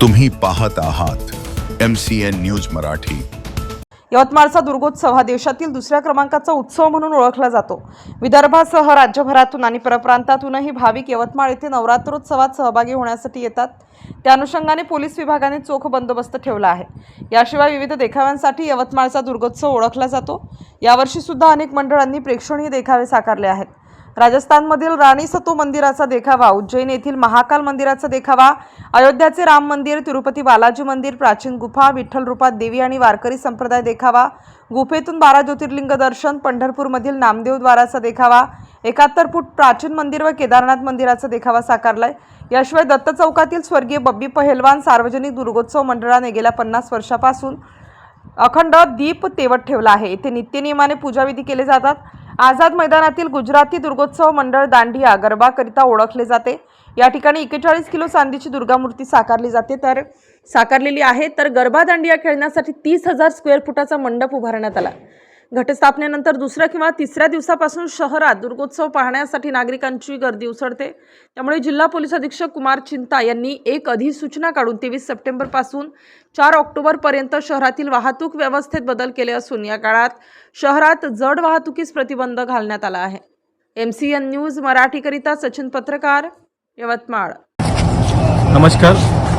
तुम्ही पाहत आहात M C N news Marathi. यवतमाळचा दुर्गोत्सव हा देशातील दुसऱ्या क्रमांकाचा उत्सव म्हणून ओळखला जातो. विदर्भासह राज्यभरातून आणि परप्रांतातूनही भाविक यवतमाळ येथे नवरात्रोत्सवात सहभागी होण्यासाठी येतात. त्या अनुषंगाने पोलीस विभागाने चोख बंदोबस्त ठेवला आहे. याशिवाय विविध देखाव्यांसाठी यवतमाळचा दुर्गोत्सव ओळखला जातो. यावर्षीसुद्धा अनेक मंडळांनी प्रेक्षणीय देखावे साकारले आहेत. राजस्थानमधील राणी सतू मंदिराचा देखावा उज्जैन येथील महाकाल मंदिराचा देखावा अयोध्याचे राम मंदिर तिरुपती बालाजी मंदिर प्राचीन गुफा विठ्ठल रूपात देवी आणि वारकरी संप्रदाय देखावा गुफेतून बारा ज्योतिर्लिंग दर्शन पंढरपूरमधील नामदेवद्वाराचा देखावा एकाहत्तर फूट प्राचीन मंदिर व केदारनाथ मंदिराचा देखावा साकारलाय. याशिवाय दत्त चौकातील स्वर्गीय बब्बी पहेलवान सार्वजनिक दुर्गोत्सव मंडळाने गेल्या पन्नास वर्षापासून अखंड दीप तेवत ठेवला आहे. येथे नित्यनियमाने पूजाविधी केले जातात. आझाद मैदानातील गुजराती दुर्गोत्सव मंडळ दांडिया गरबाकरिता ओळखले जाते. या ठिकाणी एकेचाळीस किलो चांदीची दुर्गामूर्ती साकारली जाते. तर साकारलेली आहे. तर गरबा दांडिया खेळण्यासाठी तीस हजार स्क्वेअर फुटाचा मंडप उभारण्यात आला. घटस्थापनेनंतर दुसऱ्या किंवा तिसऱ्या दिवसापासून शहरात दुर्गोत्सव पाहण्यासाठी नागरिकांची गर्दी उसळते. त्यामुळे जिल्हा पोलीस अधीक्षक कुमार चिंता यांनी एक अधिसूचना काढून तेवीस सप्टेंबरपासून चार ऑक्टोबरपर्यंत शहरातील वाहतूक व्यवस्थेत बदल केले असून या काळात शहरात जड वाहतुकीस प्रतिबंध घालण्यात आला आहे. एम सी एन न्यूज मराठीकरिता सचिन पत्रकार यवतमाळ. नमस्कार.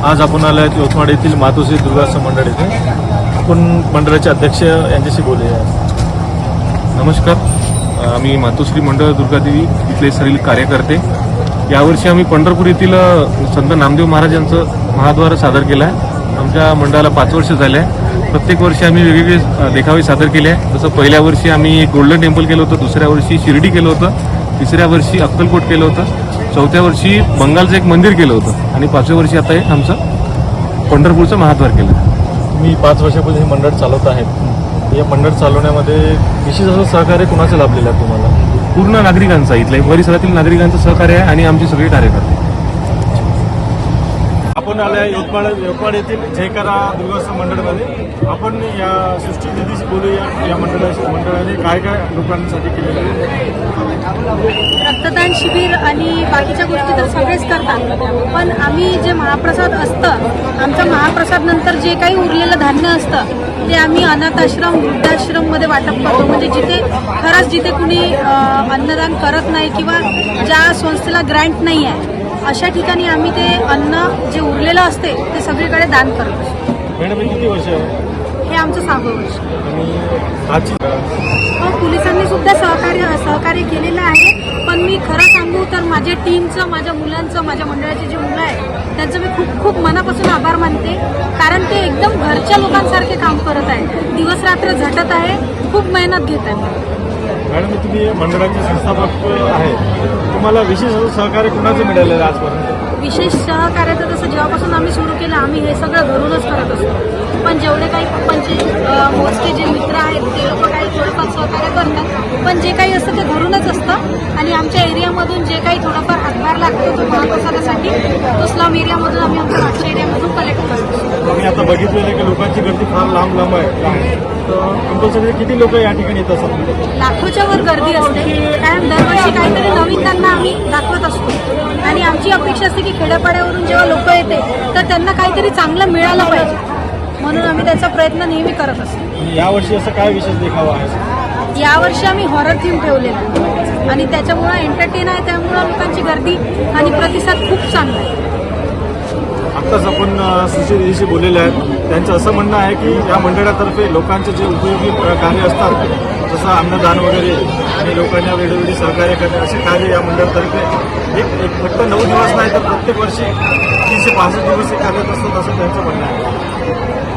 आज आपण आलो आहेत यवतमाळ येथील मातोश्री दुर्गाश्रम मंडळ येथे. आपण मंडळाचे अध्यक्ष यांच्याशी बोलूया. नमस्कार. आम्ही मातोश्री मंडळ दुर्गादेवी इथले सरील कार्यकर्ते. यावर्षी आम्ही पंढरपूर येथील संत नामदेव महाराजांचं महाद्वार सादर केलं आहे. आमच्या मंडळाला पाच वर्ष झाले आहे. प्रत्येक वर्षी आम्ही वेगवेगळे देखावे सादर केले आहे. जसं पहिल्या वर्षी आम्ही गोल्डन टेम्पल केलं होतं दुसऱ्या वर्षी शिर्डी केलं होतं तिसऱ्या वर्षी अक्कलकोट केलं होतं चौथ्या वर्षी बंगालचं एक मंदिर केलं होतं आणि पाचव्या वर्षी आता हे आमचं पंढरपूरचं महाद्वार केलं मी पाच वर्षापूर्वी हे मंडळ चालवत आहेत या मंडळ चालवण्यामध्ये विशेष असं सहकार्य कुणाचं लाभलेलं आहे तुम्हाला? पूर्ण नागरिकांचा इथल्या परिसरातील नागरिकांचं सहकार्य आहे आणि आमचे सगळे कार्यकर्ते. आपण आल्या यवतमाळ यवतमाळ येथील जयकारा दुर्गाश्रम मंडळमध्ये. आपण या सृष्टी निधीशी बोलूया. या मंडळाशी मंडळाने काय काय लोकांसाठी केलेलं आहे? रक्तदान शिबिर आणि बाकीच्या गोष्टी तर सगळेच करतात. पण आम्ही जे महाप्रसाद असतं आमचा महाप्रसाद नंतर जे काही उरलेलं धान्य असतं ते आम्ही अनाथाश्रम वृद्धाश्रममध्ये वाटप करतो. म्हणजे जिथे खरंच जिथे कुणी अन्नदान करत नाही किंवा ज्या संस्थेला ग्रँट नाही आहे अशा ठिकाणी आम्ही ते अन्न जे उरलेलं असते ते सगळीकडे दान करतो मॅडम हे किती वर्ष आहे? हे आमचं सहावं वर्ष. आणि आजची हो पोलिसांनी सुद्धा सहकार्य सहकार्य केलेलं आहे. पण मी खरं सांगू तर माझ्या टीमचं माझ्या मुलांचं माझ्या मंडळाचे जे मुलं आहेत त्यांचं मी खूप खूप मनापासून आभार मानते. कारण ते एकदम घरच्या लोकांसारखे काम करत आहे दिवस रात्र झटत आहे खूप मेहनत घेत आहे मॅडम तुम्ही मंडळाचे संस्थापक आहे. तुम्हाला विशेष सहकार्य कुणाचं मिळालेलं आहे आजपर्यंत? विशेष सहकार्याचं जसं जेव्हापासून आम्ही सुरू केलं आम्ही हे सगळं घरूनच करत असतो. पण जेवढे काही पप्पांचे मोजके जे मित्र आहेत ते लोक काही थोडंफार सहकार्य करतात. पण जे काही असतं ते घरूनच असतं. आणि आमच्या एरियामधून जे काही थोडाफार हातभार लागतो तो महाप्रसादासाठी तो स्लम एरियामधून आम्ही आमच्या मागच्या एरियामधून कलेक्ट करतो. आम्ही आता बघितलेलं की लोकांची गर्दी फार लांब लांब आहे. कंपल्सरी किती लोक या ठिकाणी येत असतात? लाखोच्या वर गर्दी असते. कारण दरवर्षी काहीतरी नवीन त्यांना आम्ही दाखवत असतो. आणि आमची अपेक्षा असते की खेड्यापाड्यावरून जेव्हा लोक येते तर त्यांना काहीतरी चांगलं मिळालं पाहिजे. म्हणून आम्ही त्याचा प्रयत्न नेहमी करत असतो. यावर्षी असं काय विशेष देखावा आहे? यावर्षी आम्ही हॉरर थीम ठेवलेला आहे. आणि त्याच्यामुळं एंटरटेन आहे त्यामुळं लोकांची गर्दी आणि प्रतिसाद खूप चांगला आहे. आत्ताच आपण सुशीलजीशी बोललेले आहेत. त्यांचं असं म्हणणं आहे की या मंडळातर्फे लोकांचे जे उपयोगी कार्य असतात जसं अन्नदान वगैरे आणि लोकांना वेळोवेळी सहकार्य करणे असे कार्य या मंडळातर्फे एक एक फक्त नऊ दिवस नाही तर प्रत्येक वर्षी तीनशे पासष्ट दिवस हे कार्यरत असतात असं त्यांचं म्हणणं आहे.